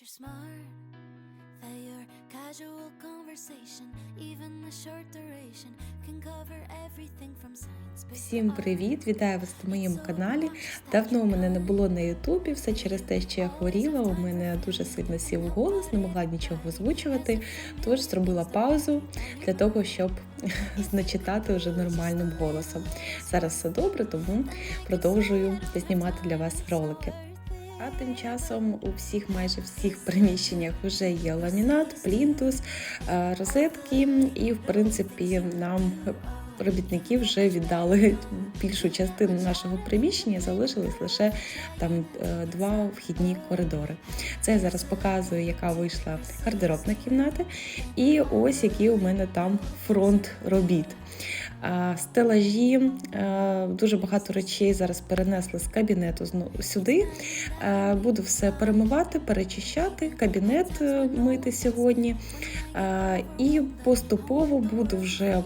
you're smart, that your casual conversation, even the short duration, can cover everything from science. Всім привіт! Вітаю вас на моєму каналі. Давно мене не було на Ютубі, все через те, що я хворіла. У мене дуже сильно сів голос, не могла нічого озвучувати. Тож зробила паузу для того, щоб начитати вже нормальним голосом. Зараз все добре, тому продовжую знімати для вас ролики. А тим часом у всіх, майже всіх приміщеннях вже є ламінат, плінтус, е, розетки, і в принципі нам робітники вже віддали більшу частину нашого приміщення, залишились лише там е, два вхідні коридори. Це я зараз показую, яка вийшла гардеробна кімната, і ось який у мене там фронт робіт. А, Стелажі, е, дуже багато речей зараз перенесли з кабінету сюди. Е, Буду все перемивати, перечищати, кабінет е, мити сьогодні. Е, І поступово буду вже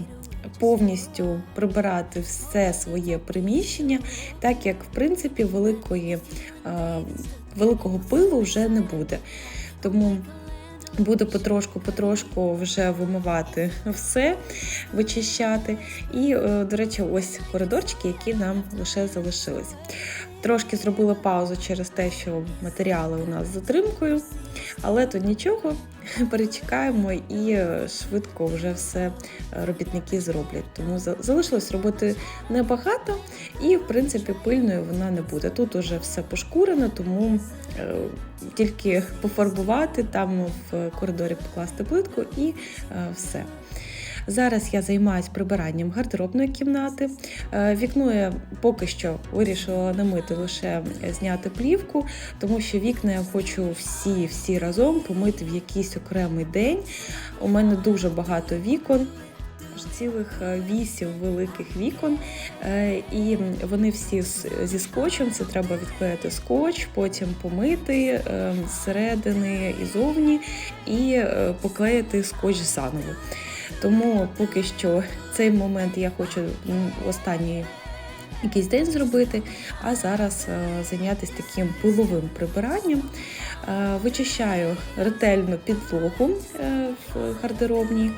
повністю прибирати все своє приміщення, так як в принципі великої, е, великого пилу вже не буде. Тому буду потрошку-потрошку вже вимивати все, вичищати. І, е, до речі, ось коридорчики, які нам лише залишились. Трошки зробила паузу через те, що матеріали у нас з затримкою, але то нічого, перечекаємо і е, швидко вже все е, робітники зроблять. Тому залишилось роботи небагато, і в принципі пильною вона не буде. Тут уже все пошкурено, тому е, тільки пофарбувати, там в коридорі покласти плитку і все. Зараз я займаюся прибиранням гардеробної кімнати. Е, Вікно я поки що вирішила намити лише зняти плівку, тому що вікна я хочу всі, всі разом помити в якийсь окремий день. У мене дуже багато вікон. Цілих е, вісім великих вікон, Е, і вони всі зі скотчем. Це треба відклеїти скотч, потім помити е, зсередини і зовні, і е, поклеїти скотч заново. Тому поки що цей момент я хочу останній якийсь день зробити, а зараз е, зайнятися таким пиловим прибиранням. Е, Вичищаю ретельно підлогу е, в гардеробній.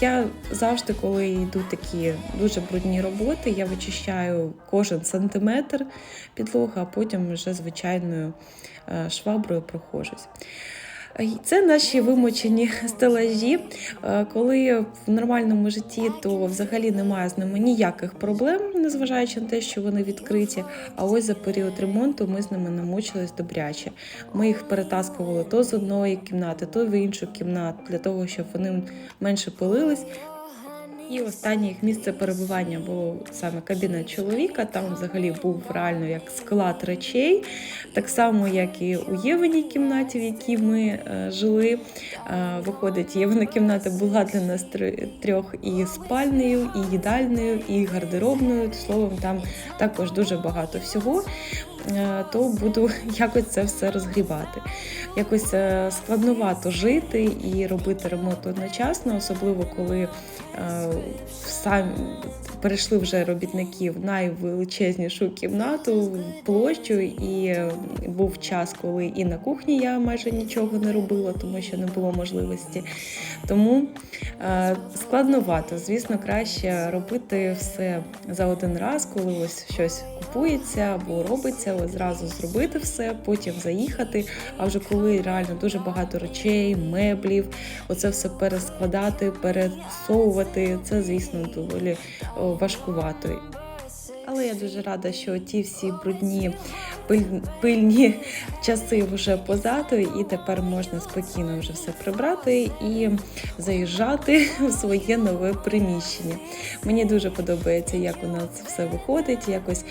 Я завжди, коли йдуть такі дуже брудні роботи, я вичищаю кожен сантиметр підлоги, а потім вже звичайною шваброю проходжусь. Це наші вимочені стелажі. Е, Коли в нормальному житті, то взагалі немає з ними ніяких проблем, незважаючи на те, що вони відкриті. А ось за період ремонту ми з ними намучились добряче. Ми їх перетаскували то з одної кімнати, то в іншу кімнату, для того, щоб вони менше пилились. І останнє їх місце перебування було саме кабінет чоловіка. Там взагалі був реально як склад речей, так само, як і у Євеній кімнаті, в якій ми е, жили. Е, виходить, Євина кімната була для нас трьох і спальнею, і їдальною, і гардеробною. Словом, там також дуже багато всього. Е, То буду якось це все розгрібати. Якось е, складновато жити і робити ремонт одночасно, особливо коли е, самі перейшли вже робітники в найвеличезнішу кімнату, площу, і був час, коли і на кухні я майже нічого не робила, тому що не було можливості. Тому складновато. Звісно, краще робити все за один раз, коли ось щось купується або робиться, ось зразу зробити все, потім заїхати. А вже коли реально дуже багато речей, меблів, оце все перескладати, пересовувати, це, звісно, доволі важкувато. Але я дуже рада, що ті всі брудні пиль- пильні часи вже позаду, і тепер можна спокійно вже все прибрати і заїжджати в своє нове приміщення. Мені дуже подобається, як у нас все виходить. Якось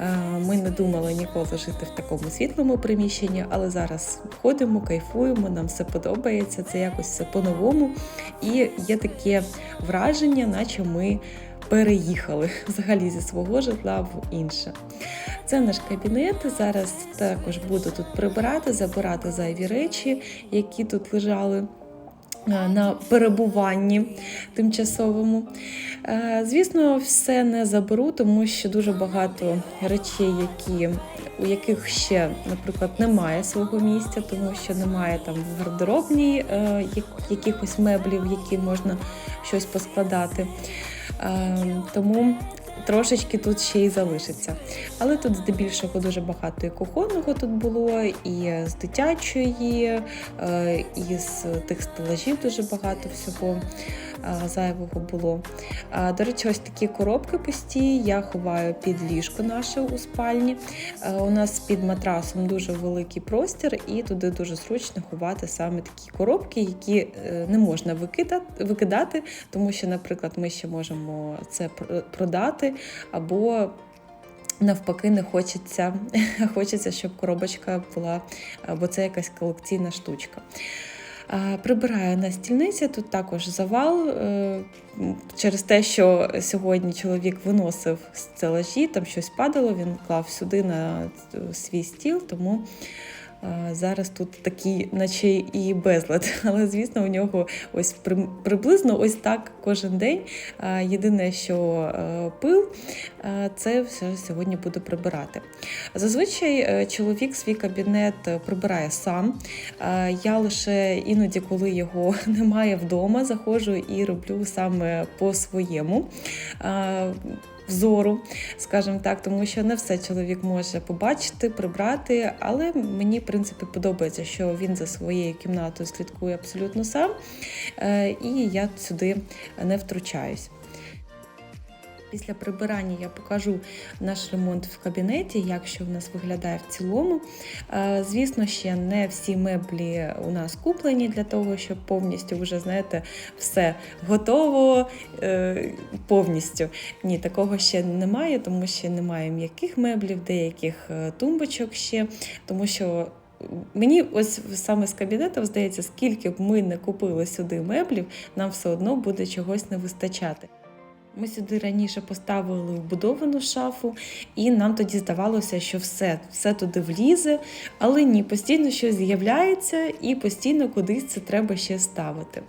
е, ми не думали ніколи жити в такому світлому приміщенні, але зараз ходимо, кайфуємо, нам все подобається. Це якось все по-новому. І є таке враження, наче ми переїхали взагалі зі свого житла в інше. Це наш кабінет. Зараз також буду тут прибирати, забирати зайві речі, які тут лежали. е, на перебуванні тимчасовому. Е, Звісно, все не заберу, тому що дуже багато речей, які, у яких ще, наприклад, немає свого місця, тому що немає там гардеробній е, якихось меблів, які можна щось поскладати. Е, Тому трошечки тут ще й залишиться. Але тут здебільшого дуже багато і кухонного тут було, і з дитячої, е, і з тих стелажів дуже багато всього зайвого було. До речі, ось такі коробки пусті я ховаю під ліжко наше у спальні. Е, У нас під матрасом дуже великий простір, і туди дуже зручно ховати саме такі коробки, які е, не можна викидати, тому що, наприклад, ми ще можемо це продати або. Навпаки, не хочеться, хочеться, щоб коробочка була, бо це якась колекційна штучка. А, Прибираю на стільниці, тут також завал е, через те, що сьогодні чоловік виносив з стелажі, там щось падало, він клав сюди на е, свій стіл, тому е, зараз тут такий, наче і безлад. Але звісно, у нього ось при- приблизно ось так кожен день. Єдине, що е, пил, це все сьогодні буду прибирати. Зазвичай е, чоловік свій кабінет е, прибирає сам. Я лише іноді, коли його немає вдома, заходжу і роблю саме по-своєму. Взору, скажімо так, тому що не все чоловік може побачити, прибрати, але мені, в принципі, подобається, що він за своєю кімнатою слідкує абсолютно сам, е, і я сюди не втручаюсь. Після прибирання я покажу наш ремонт в кабінеті, як що в нас виглядає в цілому. Е, Звісно, ще не всі меблі у нас куплені для того, щоб повністю вже знаєте, все готово е, повністю. Ні, такого ще немає, тому що немає м'яких меблів, деяких е, тумбочок ще, тому що. Мені ось саме з кабінетом здається, скільки б ми не купили сюди меблів, нам все одно буде чогось не вистачати. Ми сюди раніше поставили вбудовану шафу, і нам тоді здавалося, що все, все туди влізе, але ні, постійно щось з'являється і постійно кудись це треба ще ставити.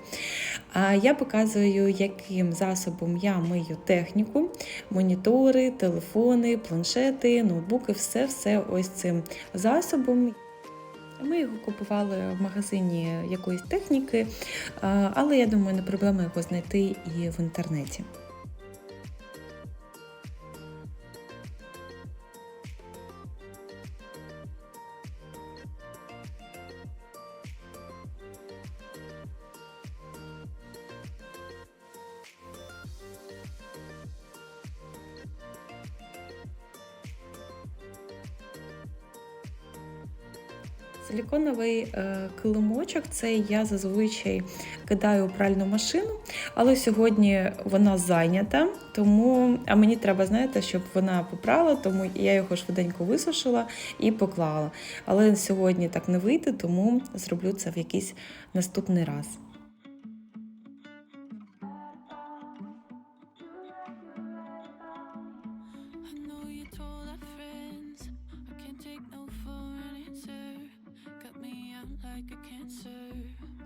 А я показую, яким засобом я мию техніку, монітори, телефони, планшети, ноутбуки, все-все ось цим засобом. Ми його купували в магазині якоїсь техніки, але я думаю, не проблема його знайти і в інтернеті. Силіконовий е, килимочок це я зазвичай кидаю у пральну машину, але сьогодні вона зайнята, тому а мені треба, знаєте, щоб вона попрала, тому я його швиденько висушила і поклала. Але сьогодні так не вийде, тому зроблю це в якийсь наступний раз.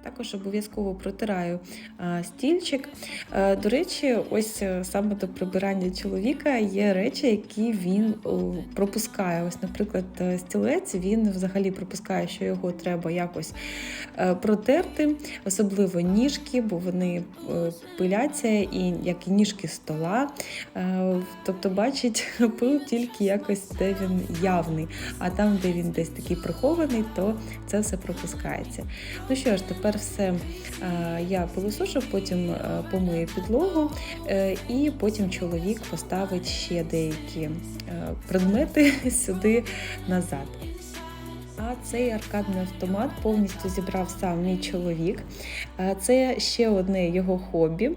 Також обов'язково протираю стільчик. Е, До речі, ось е, саме до прибирання чоловіка є речі, які він пропускає. Ось, наприклад, е, стілець він взагалі пропускає, що його треба якось протерти, особливо ніжки, бо вони пиляться, і як і ніжки стола. Тобто, бачить пил тільки якось, де він явний, а там, де він десь такий прихований, то це все пропускається. Ну що ж, тепер все е, я пилосошу, потім е, помию підлогу, е, і потім чоловік поставить ще деякі предмети сюди назад. А цей аркадний автомат повністю зібрав сам мій чоловік. Це ще одне його хобі.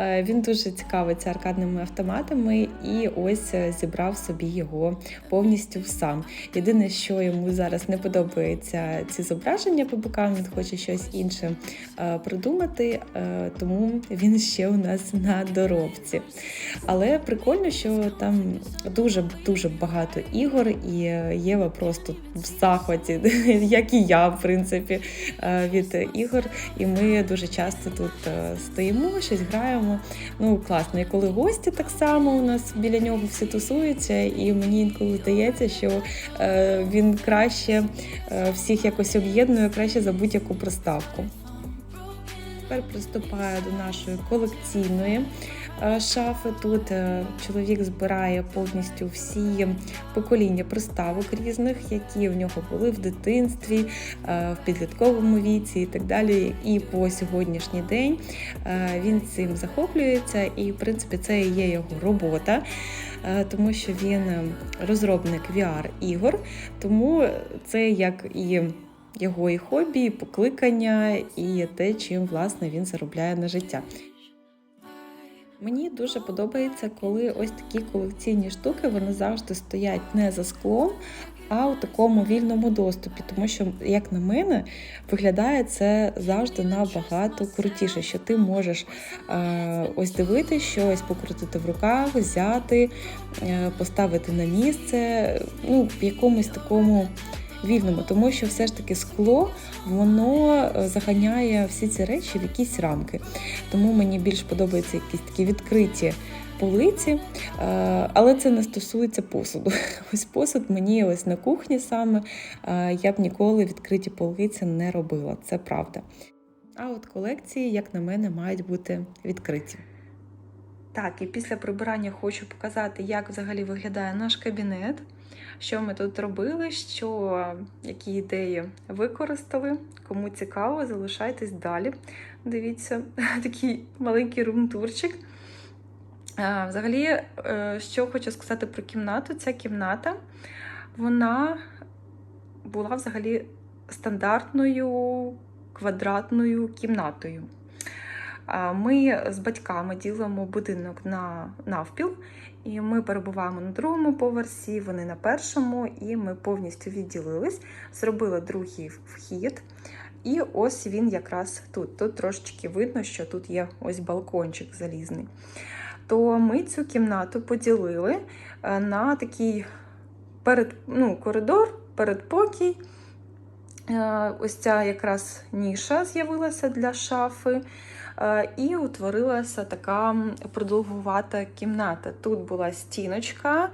Він дуже цікавиться аркадними автоматами і ось е, зібрав собі його повністю сам. Єдине, що йому зараз не подобається ці зображення по бокам, він хоче щось інше е, придумати, е, тому він ще у нас на доробці. Але прикольно, що там дуже дуже багато ігор, і Єва просто в захваті як і я, в принципі, е, від ігор. І ми дуже часто тут е, стоїмо, щось граємо. Ну, класно. І коли гості так само у нас біля нього всі тусуються, і мені інколи здається, що е, він краще всіх якось об'єднує, краще за будь-яку приставку. Тепер приступаю до нашої колекційної шафи. Тут е, чоловік збирає повністю всі покоління приставок різних, які в нього були в дитинстві, е, в підлітковому віці і так далі. І по сьогоднішній день Е, він цим захоплюється, і в принципі це і є його робота, е, тому що він е, розробник VR-ігор, тому це як і його і хобі, і покликання, і те, чим власне він заробляє на життя. Мені дуже подобається, коли ось такі колекційні штуки вони завжди стоять не за склом, а у такому вільному доступі. Тому що, як на мене, виглядає це завжди набагато крутіше, що ти можеш е, ось дивитися щось, покрутити в руках, взяти, е, поставити на місце, ну, в якомусь такому вільному, тому що все ж таки скло воно е, заганяє всі ці речі в якісь рамки. Тому мені більш подобаються якісь такі відкриті полиці, е, але це не стосується посуду. Ось посуд мені ось на кухні саме е, я б ніколи відкриті полиці не робила, це правда. А от колекції, як на мене, мають бути відкриті. Так, і після прибирання хочу показати, як взагалі виглядає наш кабінет, що ми тут робили, що які ідеї використали. Кому цікаво, залишайтесь далі. Дивіться, такий маленький румтурчик. Взагалі, е, що хочу сказати про кімнату, ця кімната, вона була взагалі стандартною квадратною кімнатою. Ми з батьками ділимо будинок на навпіл, і ми перебуваємо на другому поверсі, вони на першому, і ми повністю відділились, зробили другий вхід. І ось він якраз тут. Тут трошечки видно, що тут є ось балкончик залізний. То ми цю кімнату поділили е, на такий перед, ну, коридор, передпокій. Е, Ось ця якраз ніша з'явилася для шафи. Е, І утворилася така продовгувата кімната. Тут була стіночка,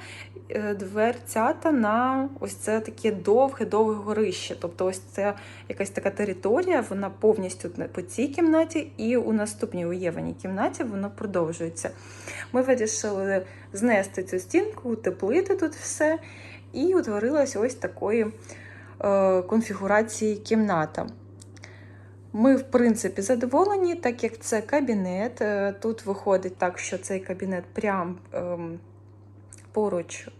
е, дверцята на ось це таке довге-довге горище. Тобто, ось це якась така територія, вона повністю по цій кімнаті, і у наступній уєваній кімнаті воно продовжується. Ми вирішили знести цю стінку, утеплити тут все, і утворилась ось такої е, конфігурації кімната. Ми, в принципі, задоволені, так як це кабінет. Е, Тут виходить так, що цей кабінет прям ем, поруч е,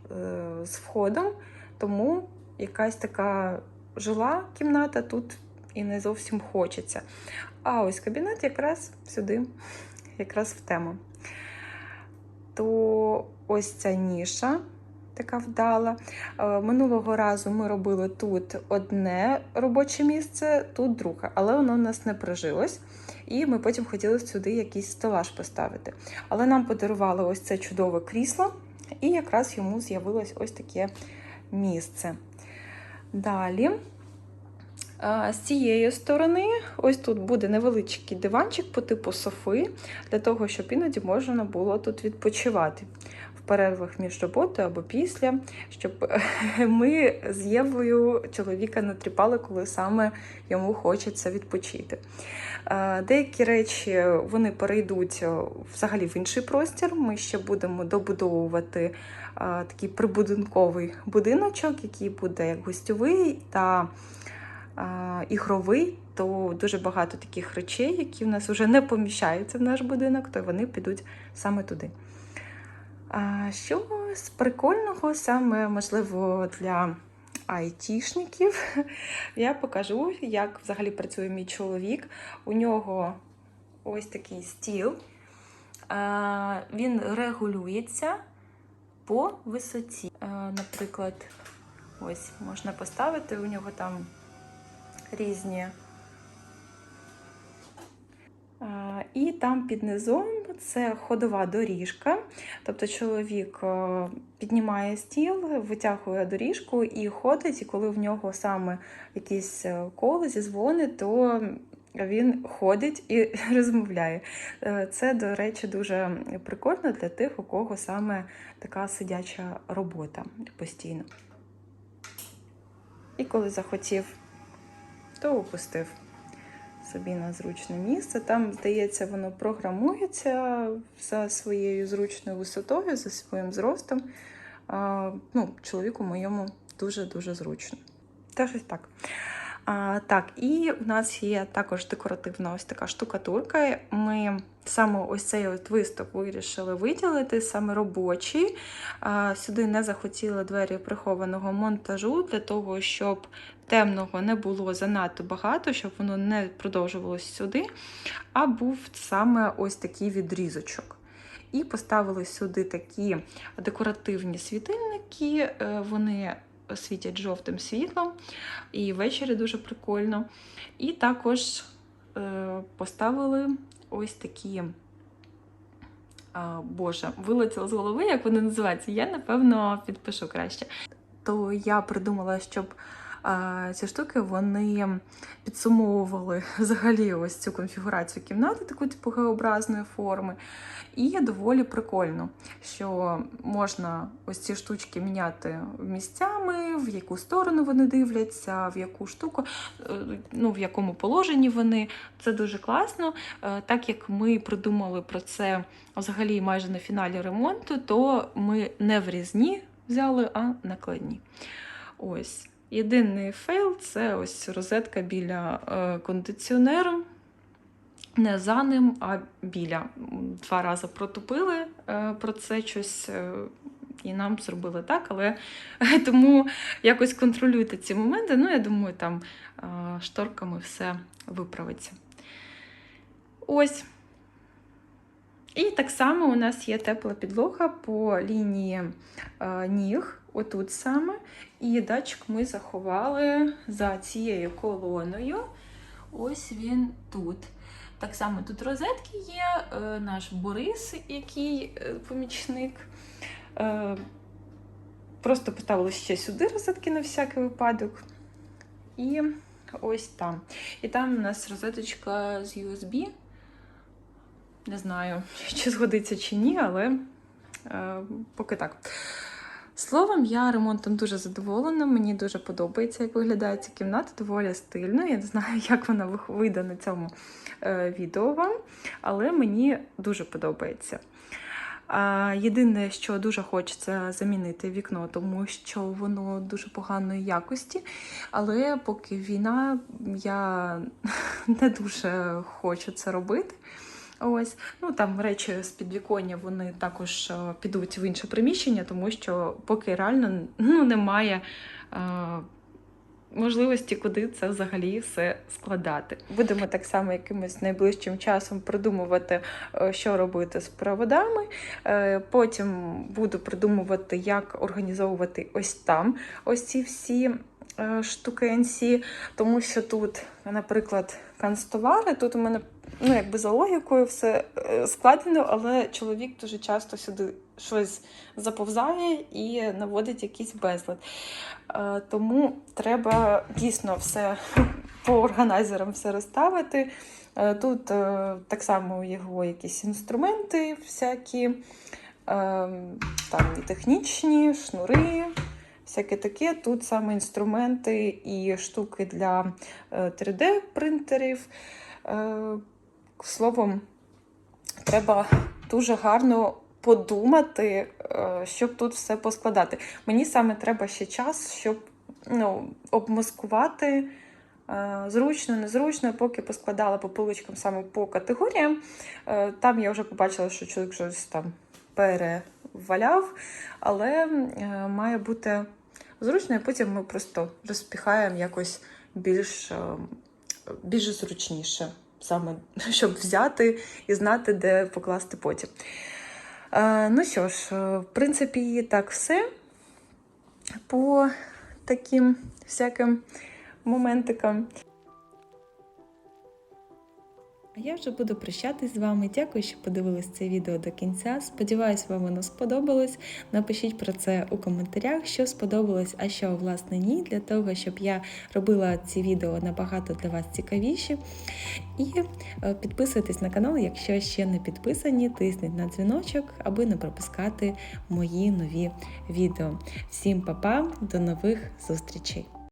з входом, тому якась така жила кімната тут і не зовсім хочеться. А ось кабінет якраз сюди, якраз в тему. То ось ця ніша така вдала. Е, Минулого разу ми робили тут одне робоче місце, тут друге, але воно у нас не прижилось. І ми потім хотіли сюди якийсь стелаж поставити. Але нам подарували ось це чудове крісло, і якраз йому з'явилось ось таке місце. Далі. З цієї сторони, ось тут буде невеличкий диванчик по типу софи, для того, щоб іноді можна було тут відпочивати перервах між роботою або після, щоб ми з Євою чоловіка не тріпали, коли саме йому хочеться відпочити. Деякі речі вони перейдуть взагалі в інший простір. Ми ще будемо добудовувати такий прибудинковий будиночок, який буде як гостьовий та ігровий, то дуже багато таких речей, які в нас вже не поміщаються в наш будинок, то вони підуть саме туди. Що з прикольного, саме можливо, для айтішників, я покажу, як взагалі працює мій чоловік. У нього ось такий стіл. Він регулюється по висоті. Наприклад, ось можна поставити, у нього там різні. І там під низом це ходова доріжка. Тобто чоловік е, піднімає стіл, витягує доріжку і ходить, і коли в нього саме якісь е, коли, зізвони, то він ходить і розмовляє. Е, Це, до речі, дуже прикольно для тих, у кого саме така сидяча робота постійно. І коли захотів, то опустив собі на зручне місце. Там, здається, воно програмується за своєю зручною висотою, за своїм зростом. Ну, чоловіку моєму дуже-дуже зручно. Та щось так. А, так, і в нас є також декоративна ось така штукатурка. Ми саме ось цей от виступ вирішили виділити, саме робочий. А, сюди не захотіли двері прихованого монтажу для того, щоб темного не було занадто багато, щоб воно не продовжувалось сюди, а був саме ось такий відрізочок. І поставили сюди такі декоративні світильники, е, вони світять жовтим світлом, і ввечері дуже прикольно. І також е, поставили ось такі. А, Боже, вилетіло з голови, як вони називаються. Я, напевно, підпишу краще. То я придумала, щоб ці штуки вони підсумовували взагалі ось цю конфігурацію кімнати, таку типу геобразної форми. І доволі прикольно, що можна ось ці штучки міняти місцями, в яку сторону вони дивляться, в яку штуку, е, ну в якому положенні вони. Це дуже класно. Е, Так як ми придумали про це взагалі майже на фіналі ремонту, то ми не в різні взяли, а накладні. Ось. Єдиний фейл це ось розетка біля е, кондиціонеру. Не за ним, а біля. Два рази протупили е, про це щось. е, І нам зробили так, але тому якось контролюйте ці моменти. Ну, я думаю, там шторками все виправиться. Ось. І так само у нас є тепла підлога по лінії е, ніг, отут саме. І датчик ми заховали за цією колоною. Ось він тут. Так само тут розетки є, е, наш Борис, який е, помічник. Просто поставили ще сюди розетки на всякий випадок. І ось там. І там у нас розеточка з USB. Не знаю, чи згодиться чи ні, але е, поки так. Словом, я ремонтом дуже задоволена. Мені дуже подобається, як виглядає ця кімната, доволі стильно. Я не знаю, як вона вийде на цьому е, відео вам, але мені дуже подобається. Єдине, що дуже хочеться замінити вікно, тому що воно дуже поганої якості. Але поки війна, я не дуже хочу це робити. Ось, ну там речі з підвіконня вони також е, підуть в інше приміщення, тому що поки реально ну, немає е, можливості, куди це взагалі все складати. Будемо так само якимось найближчим часом придумувати, е, що робити з проводами. Потім буду придумувати, як організовувати ось там ось ці всі штукенці, тому що тут, наприклад, канцтовари, тут у мене ну, якби за логікою все е, складено, але чоловік дуже часто сюди щось заповзає і наводить якийсь безлад. Е, Тому треба дійсно все по органайзерам все розставити. Е, Тут так само його якісь інструменти всякі, е, там і технічні, шнури. Всяке таке. Тут саме інструменти і штуки для 3D-принтерів. Словом, треба дуже гарно подумати, е, щоб тут все поскладати. Мені саме треба ще час, щоб ну, обмозкувати. е, Зручно, незручно, поки поскладала по поличкам саме по категоріям. Е, Там я вже побачила, що чоловік щось там переваляв, але має бути зручно, і потім ми просто розпіхаємо якось більш, більш зручніше, саме щоб взяти і знати, де покласти потім. Е, Ну що ж, е, в принципі, так все по таким всяким моментикам. А я вже буду прощатись з вами. Дякую, що подивились це відео до кінця. Сподіваюсь, вам воно сподобалось. Напишіть про це у коментарях, що сподобалось, а що власне ні, для того, щоб я робила ці відео набагато для вас цікавіші. І е, підписуйтесь на канал, якщо ще не підписані, тисніть на дзвіночок, аби не пропускати мої нові відео. Всім па-па, до нових зустрічей!